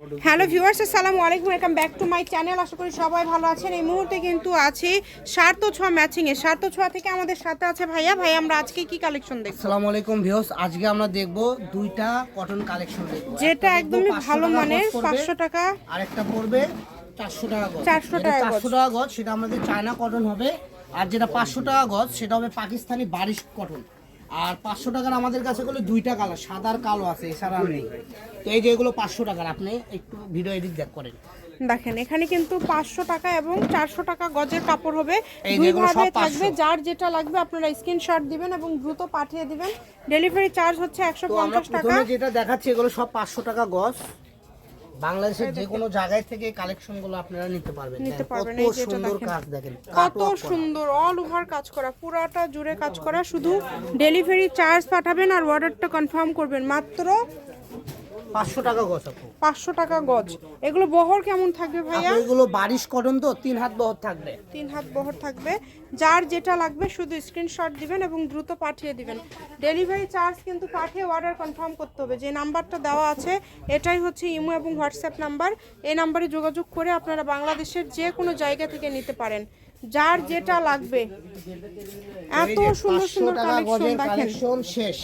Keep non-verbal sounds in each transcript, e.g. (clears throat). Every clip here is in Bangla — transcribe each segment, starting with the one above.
হ্যালো ভিউয়ার্স আসসালামু আলাইকুম। Welcome back to my channel আশা করি সবাই ভালো আছেন। এই মুহূর্তে কিন্তু আছি সার্থ ছোঁয়া ম্যাচিং এ। সার্থ ছোঁয়া থেকে আমাদের সাথে আছে ভাইয়া। ভাই আমরা আজকে কি কালেকশন দেখব? আসসালামু আলাইকুম ভিউস আজকে আমরা দেখব দুইটা কটন কালেকশন দেখব। যেটা একদমই ভালো মানের পাঁচশো টাকা আরেকটা পড়বে চারশো টাকা গজ। 400 টাকা গজ। চারশো টাকা গজ সেটা আমাদের চায়না কটন হবে। আর যেটা পাঁচশো টাকা গজ সেটা হবে পাকিস্তানি বারিশ কটন আর পাঁচশো টাকার আমাদের কাছে গুলো দুইটা কালার সাদার কালো আছে এছাড়া নেই। তো এই যে এগুলো পাঁচশো টাকার আপনি একটু ভিডিও এডিট দেখ করেন। দেখেন এখানে কিন্তু পাঁচশো টাকা এবং চারশো টাকা গজের কাপড় হবে। এই দুই যেগুলো সব ভাবে থাকবে যার যেটা লাগবে আপনারা স্ক্রিনশট দিবেন এবং দ্রুত পাঠিয়ে দিবেন। ডেলিভারি চার্জ হচ্ছে একশো পঞ্চাশ টাকা। যেটা দেখাচ্ছি এগুলো সব পাঁচশো টাকা গজ। বাংলাদেশের যে কোনো জায়গায় থেকে কালেকশনগুলো আপনারা নিতে পারবেন। নিতে পারবেন, কত এই সুন্দর কাজ দেখেন কত সুন্দর অল ওভার কাজ করা পুরাটা জুড়ে কাজ করা শুধু ডেলিভারি চার্জ পাঠাবেন আর অর্ডারটা কনফার্ম করবেন। মাত্র পাঁচশো টাকা গজ আপু। পাঁচশো টাকা গজ এগুলো বহর কেমন থাকবে ভাইয়া? এগুলো বারিশ কটন তো তিন হাত বহর থাকবে। তিন হাত বহর থাকবে। যার যেটা লাগবে শুধু স্ক্রিনশট দিবেন এবং দ্রুত পাঠিয়ে দিবেন। ডেলিভারি চার্জ কিন্তু পাঠিয়ে অর্ডার কনফার্ম করতে হবে। যে নাম্বারটা দেওয়া আছে এটাই হচ্ছে ইমো এবং হোয়াটসঅ্যাপ নাম্বার। এই নাম্বারে যোগাযোগ করে আপনারা বাংলাদেশের যে কোনো জায়গা থেকে নিতে পারেন। যার যেটা লাগবে। এত সুন্দর সুন্দর কালেকশন দেখেন। কালেকশন শেষ।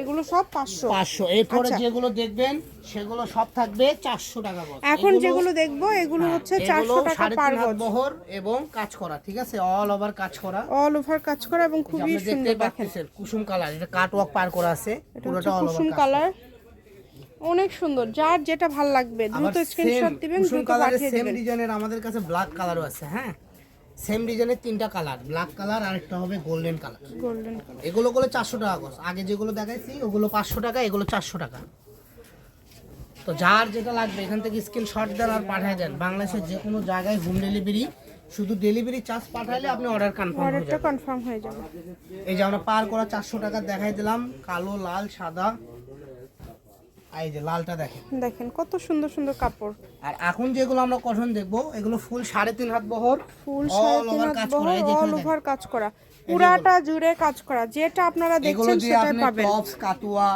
এগুলো সব পাঁচশো। পাঁচশো। এরপরে আচ্ছা। যেগুলো দেখবেন সেগুলো সব থাকবে চারশো টাকা গজ। এখন যেগুলো দেখব এগুলো হ্যাঁ, হচ্ছে এগুলো চারশো টাকা পার গজ। বহর এবং কাজ করা ঠিক আছে? অল ওভার কাজ করা। অল ওভার কাজ করা এবং খুবই সুন্দর দেখেন। পাচ্ছেন কুসুম কালার এটা কাট ওয়ার্ক পার করা আছে পুরোটা অল কুসুম কালার। অনেক সুন্দর যার যেটা ভালো লাগবে দ্রুত স্ক্রিনশট দিবেন দ্রুত পাঠিয়ে সেম ডিজাইনের আমাদের কাছে ব্ল্যাক কালারও আছে হ্যাঁ? সেম ডিজাইনের তিনটা কালার ব্ল্যাক কালার আর একটা হবে গোল্ডেন কালার গোল্ডেন কালার এগুলো করে চারশো টাকা গজ আগে যেগুলো দেখাইছি ওগুলো পাঁচশো টাকা এগুলো চারশো টাকা। তো যার যেটা লাগবে এখান থেকে স্ক্রিনশট দেন আর পাঠিয়ে দেন। বাংলাদেশের যে কোনো জায়গায় হোম ডেলিভারি শুধু ডেলিভারি চার্জ পাঠালে আপনি অর্ডার কনফার্ম হয়ে যাবে। কনফার্ম হয়ে যাবে। এই যে আমরা পার করা চারশো টাকা দেখাই দিলাম কালো লাল সাদা। এই যে লালটা দেখেন। দেখেন কত সুন্দর সুন্দর কাপড়। আর এখন যেগুলো আমরা কটন দেখব এগুলো ফুল সাড়ে তিন হাত বহর ফুল সাড়ে তিন কাজ করা অল ওভার কাজ করা। পুরাটা জুড়ে কাজ করা যেটা আপনারা দেখছেন সেটাই পাবেন। টপস কাতুয়া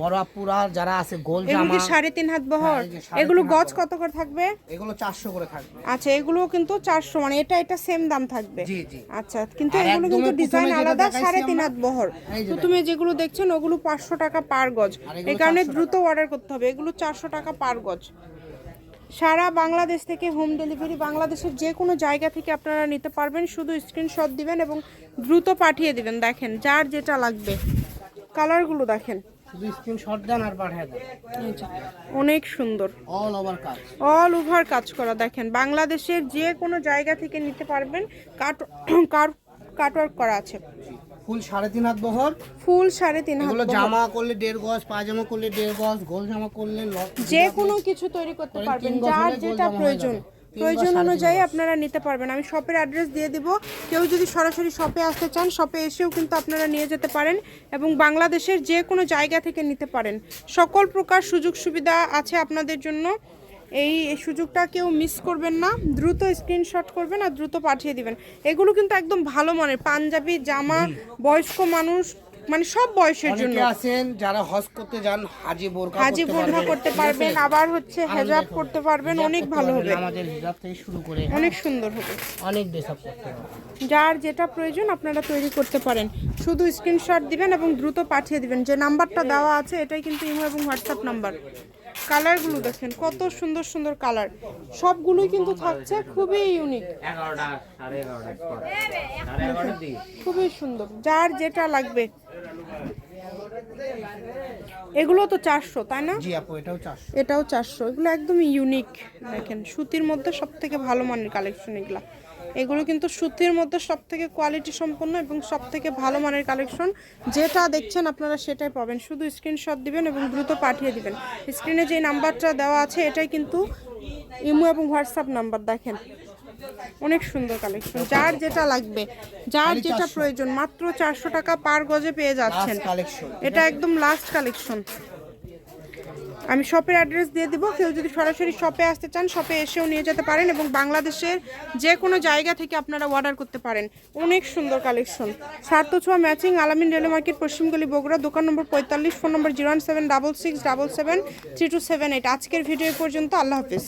বড়াপুরা যারা আছে গোল এগুলো কি সাড়ে তিন হাত বহর? হ্যাঁ, এগুলো গজ কত করে থাকবে? এগুলো চারশো করে থাকবে। আচ্ছা এগুলো কিন্তু চারশো মানে এটা এটা সেম দাম থাকবে। জি জি। আচ্ছা কিন্তু এগুলো কিন্তু ডিজাইন আলাদা সাড়ে তিন হাত বহর। তো তুমি যেগুলো দেখছেন ওগুলো পাঁচশো টাকা পার গজ। এই কারণে দ্রুত অর্ডার করতে হবে। এগুলো চারশো টাকা পার গজ। সারা বাংলাদেশ থেকে হোম ডেলিভারি বাংলাদেশের যে কোনো জায়গা থেকে আপনারা নিতে পারবেন। শুধু স্ক্রিনশট দিবেন এবং দ্রুত পাঠিয়ে দিবেন। দেখেন যার যেটা লাগবে। কালারগুলো দেখেন। শুধু স্ক্রিনশট দেন আর পাঠিয়ে দেন। অনেক সুন্দর। অল ওভার কাজ। অল ওভার কাজ করা দেখেন বাংলাদেশের যে কোনো জায়গা থেকে নিতে পারবেন কাট (clears throat) কাট কাটওয়ার্ক করা আছে। ফুল সাড়ে তিন হাত বহর। ফুল সাড়ে তিন হাত এগুলো জামা করলে দেড় গজ পায়জামা করলে দেড় গজ গোল জামা করলে যে কোনো কিছু তৈরি করতে পারবেন যার যেটা প্রয়োজন। প্রয়োজন অনুযায়ী আপনারা নিতে পারবেন। আমি শপের অ্যাড্রেস দিয়ে দিব। কেউ যদি সরাসরি শপে আসতে চান শপে এসেও কিন্তু আপনারা নিয়ে যেতে পারেন এবং বাংলাদেশের যে কোনো জায়গা থেকে নিতে পারেন। সকল প্রকার সুযোগ সুবিধা আছে আপনাদের জন্য। এই সুযোগটা কেউ মিস করবেন না। দ্রুত স্ক্রিনশট করবেন আর দ্রুত পাঠিয়ে দিবেন। এগুলো কিন্তু একদম ভালো মানের। পাঞ্জাবি জামা বয়স্ক মানুষ মানে সব বয়সের জন্য। আছেন যারা হজ করতে যান হাজি বোরকা হাজি করতে বোরখা করতে পারবেন আবার হচ্ছে হেজাব করতে পারবেন অনেক ভালো হবে। আমাদের হিজাব থেকে শুরু করে অনেক সুন্দর হবে। অনেক ড্রেসআপ করতে যার যেটা প্রয়োজন আপনারা তৈরি করতে পারেন। শুধু স্ক্রিনশট দিবেন এবং দ্রুত পাঠিয়ে দিবেন। যে নাম্বারটা দেওয়া আছে এটাই কিন্তু ইমো এবং হোয়াটসঅ্যাপ নাম্বার। কালারগুলো দেখেন কত সুন্দর সুন্দর কালার। সবগুলোই কিন্তু থাকছে খুবই ইউনিক খুবই সুন্দর। যার যেটা লাগবে এগুলো তো চারশো তাই না? জি আপু এটাও চারশো। এটাও চারশো। এগুলো একদম ইউনিক দেখেন। সুতির মধ্যে সব থেকে ভালো মানের কালেকশন এগুলো। এগুলো কিন্তু সুতির মধ্যে সব থেকে কোয়ালিটি সম্পন্ন এবং সব থেকে ভালো মানের কালেকশন যেটা দেখছেন আপনারা সেটাই পাবেন। শুধু স্ক্রিনশট দিবেন এবং দ্রুত পাঠিয়ে দিবেন। স্ক্রিনে যে নাম্বারটা দেওয়া আছে এটাই কিন্তু ইমো এবং হোয়াটসঅ্যাপ নাম্বার দেখেন। অনেক সুন্দর কালেকশন যার যেটা লাগবে যার যেটা প্রয়োজন মাত্র চারশো টাকা পার গজে পেয়ে যাচ্ছেন। এটা একদম লাস্ট কালেকশন আমি শপের অ্যাড্রেস দিয়ে দিব কেউ যদি সরাসরি শপে আসতে চান শপে এসেও নিয়ে যেতে পারেন এবং বাংলাদেশের যে কোনো জায়গা থেকে আপনারা অর্ডার করতে পারেন। অনেক সুন্দর কালেকশন সার্থ ছোঁয়া ম্যাচিং আলামিন রেল মার্কেট পশ্চিমগলি বগুড়া দোকান নম্বর পঁয়তাল্লিশ phone number zero one seven double six double seven three two seven eight আজকের ভিডিও পর্যন্ত আল্লাহ হাফিজ।